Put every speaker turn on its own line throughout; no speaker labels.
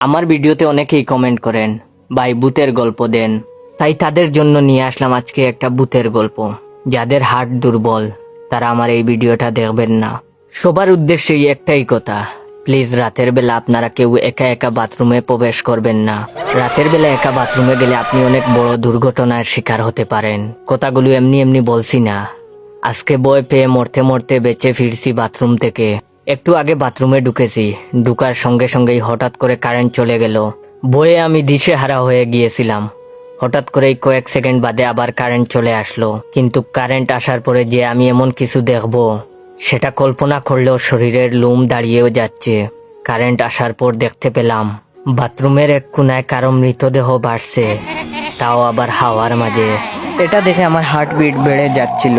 আমার ভিডিওতে অনেকেই কমেন্ট করেন, ভাই, ভূতের গল্প দেন। তাই তাদের জন্য নিয়ে আসলাম আজকে একটা ভূতের গল্প। যাদের হার্ট দুর্বল, তারা আমার এই ভিডিওটা দেখবেন না। সবার উদ্দেশ্যেই একটাই কথা, প্লিজ, রাতের বেলা আপনারা কেউ একা একা বাথরুমে প্রবেশ করবেন না। রাতের বেলা একা বাথরুমে গেলে আপনি অনেক বড় দুর্ঘটনার শিকার হতে পারেন। কথাগুলো এমনি এমনি বলছি না। আজকে বয় পেয়ে মরতে মরতে বেঁচে ফিরছি বাথরুম থেকে। একটু আগে বাথরুমে ঢুকেছি। ঢুকার সঙ্গে সঙ্গেই হঠাৎ করে কারেন্ট চলে গেল। বয়ে আমি দিশে হারা হয়ে গিয়েছিলাম। হঠাৎ করেই কয়েক সেকেন্ড বাদে আবার কারেন্ট চলে আসলো। কিন্তু কারেন্ট আসার পরে যে আমি এমন কিছু দেখব, সেটা কল্পনা করলেও শরীরের লোম দাঁড়িয়েও যাচ্ছে। কারেন্ট আসার পর দেখতে পেলাম, বাথরুমের এক কোনায় কারও মৃতদেহ বাড়ছে। তাও আবার হাওয়ার মাঝে। এটা দেখে আমার হার্টবিট বেড়ে যাচ্ছিল।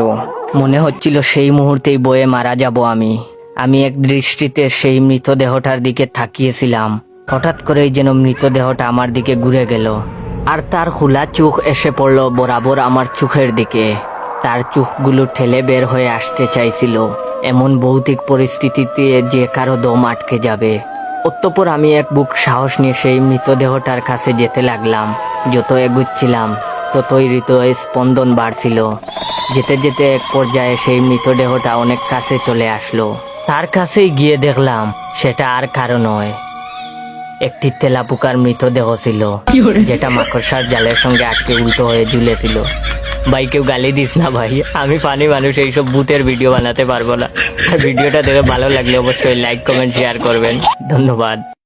মনে হচ্ছিল সেই মুহূর্তেই বয়ে মারা যাব আমি। আমি এক দৃষ্টিতে সেই মৃতদেহটার দিকে তাকিয়েছিলাম। হঠাৎ করেই যেন মৃতদেহটা আমার দিকে ঘুরে গেল। আর তার খোলা চোখ এসে পড়ল বরাবর আমার চোখের দিকে। তার চোখগুলো ঠেলে বের হয়ে আসতে চাইছিল। এমন ভৌতিক পরিস্থিতিতে যে কারও দম আটকে যাবে। অতঃপর আমি এক বুক সাহস নিয়ে সেই মৃতদেহটার কাছে যেতে লাগলাম। যত এগুচ্ছিলাম, ততই হৃদয় স্পন্দন বাড়ছিল। যেতে যেতে এক পর্যায়ে সেই মৃতদেহটা অনেক কাছে চলে আসলো। তার কাছেই গিয়ে দেখলাম সেটা আর কারও নয়। একটি তেলাপুকার মৃতদেহ ছিল যেটা মাকড়সার জালের সঙ্গে আটকে উল্টো হয়ে ঝুলেছিল। ভাই কেউ গালি দিস না ভাই আমি ফানি মানুষ এইসব বুথের ভিডিও বানাতে পারব না। আর ভিডিওটা দেখে ভালো লাগলে অবশ্যই লাইক কমেন্ট শেয়ার করবেন। ধন্যবাদ।